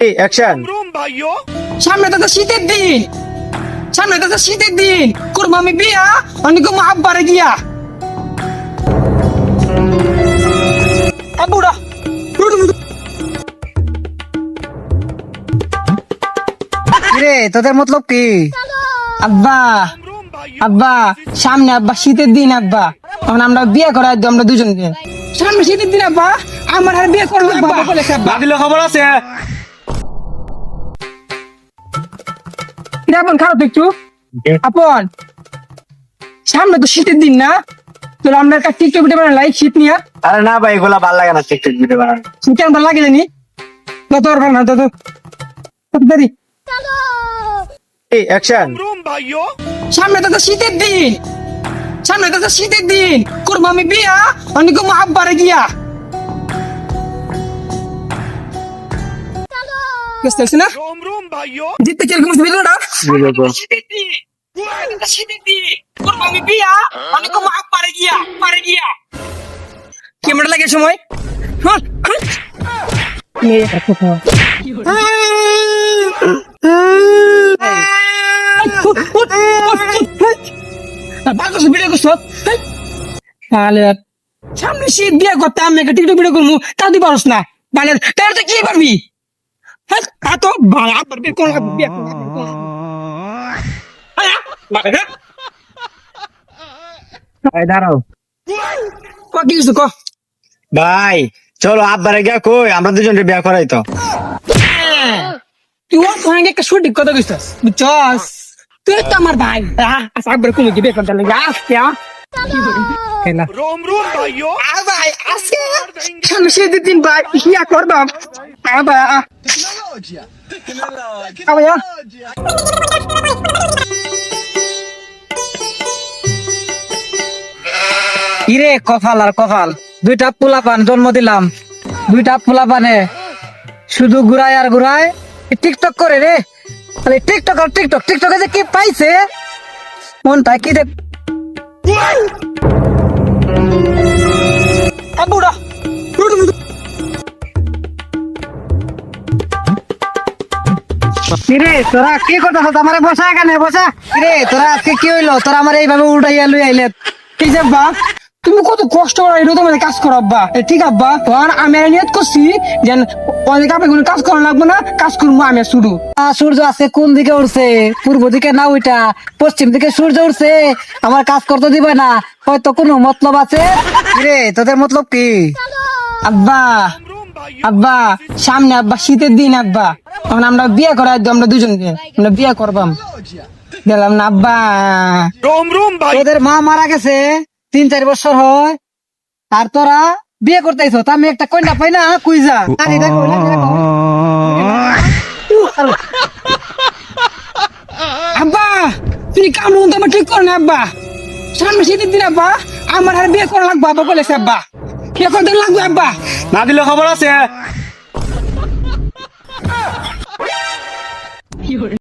এই অ্যাকশন সামনে তো তো শীতের দিন। সামনে তো তো শীতের দিন। করব আমি বিয়া অনেক আব্বারে গিয়া। আব্বুরা রে তোদের মতলব কি? আব্বা আব্বা সামনে আব্বা শীতের দিন আব্বা। তখন আমরা বিয়ে দিই আমরা দুজনকে সামনে শীতের দিন আব্বা আমার আর বিয়ে করব খবর আছে? কিরে আপন তো একটু আপন সামনে তো শীতের দিন না? তো আমরা একটা টিকটক ভিডিও বানাই শীত নিয়ে। আরে না ভাই এগুলা ভালো লাগে না টিকটক ভিডিও বানানো। শীত আমার লাগে জানি। তত আর ভালো না তত দেরি এই অ্যাকশন সামনে তো শীতের দিন। সামনে তো শীতের দিন। করব আমি বিয়া অনেক আব্বারে গিয়া। ক্যামেরা লাগে সময়? হ্যাঁ, সামনে শীত বিয়ে করতে আমি একটা টিকটক ভিডিও করব তা তুই পারস না। তাহলে তাহলে তুই কি পারবি? হ্যাঁ তা তো ভালো আবার বিয়ে করো বিয়ে করো দাঁড়াও। ক কি কিছু ক? ভাই চলো আব্বারে গিয়া কই আমরা দুজনকে বিয়া করাই তো। তুই ওর সঙ্গে একটা সঠিক কথা কইছিস বুঝছস? তুই তো আমার ভাই। আচ্ছা একবার কমে কি বিয়ে করতে লাগে আজকে আহ? খেলা। আ ভাই আজকে সামনে শীতের দিন ভাই ইয়া করবাম আ ভাই আ ভাই আ। ইরে কপাল আর কপাল। দুইটা পোলা পান জন্ম দিলাম। দুইটা পোলা পানে শুধু ঘুরায় আর ঘুরায়। টিকটক করে রে। খালি টিকটক আর টিকটক টিকটকে যে কি পাইছে? মনটা কি দেখ কিরে তোরা কি হতো আমার বসা এখানে বসা। কিরে তোরা আজকে কি হইল? তোরা আমার এইভাবে উল্টাইয়া লুই আইলে এই যে তুমি কত কষ্ট করো এটা তোমাদের কাজ করো আব্বা। ঠিক আব্বা? তখন আমি নিয়ত করছি যে অনেক আপনি কোনো কাজ করা লাগবে না কাজ করব আমি আহ, সূর্য আছে কোন দিকে উঠছে পূর্ব দিকে না ওইটা পশ্চিম দিকে সূর্য উঠছে আমার কাজ করতে দিবে না। হয়তো কোনো মতলব আছে? রে তোদের মতলব কি? আব্বা আব্বা সামনে আব্বা শীতের দিন আব্বা। তখন আমরা বিয়ে করাই দিই আমরা দুজনকে। আমরা বিয়ে করবাম। গেলাম না আব্বা। তোদের মা মারা গেছে তিন চার বছর হয়। আর তোরা বিয়ে করতেছ তা আমি একটা কন্যা পাই না কুইজা। আরে দেখো। আব্বা তুমি কাম মতো আমার ঠিক করো না আব্বা। সামনে শীতের দিন আব্বা আমার আর বিয়ে করা লাগবে আব্বা বলেছে আব্বা। বিয়ে করতে লাগবে আব্বা। না দিলে খবর আছে। 有人。